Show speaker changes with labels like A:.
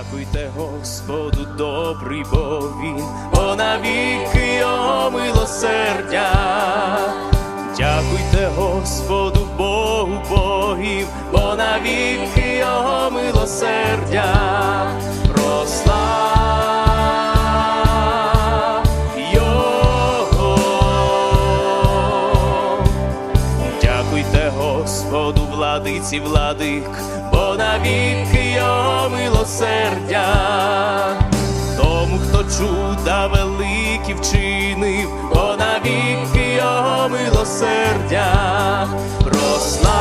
A: Дякуйте Господу, добрий бо він, бо навіки його милосердя. Дякуйте Господу Богу Богів, бо навіки його милосердя. Прослав Господу, владиці владик, бо навіки його милосердя, тому, хто чуда великі вчинив, бо навіки його милосердя, прослав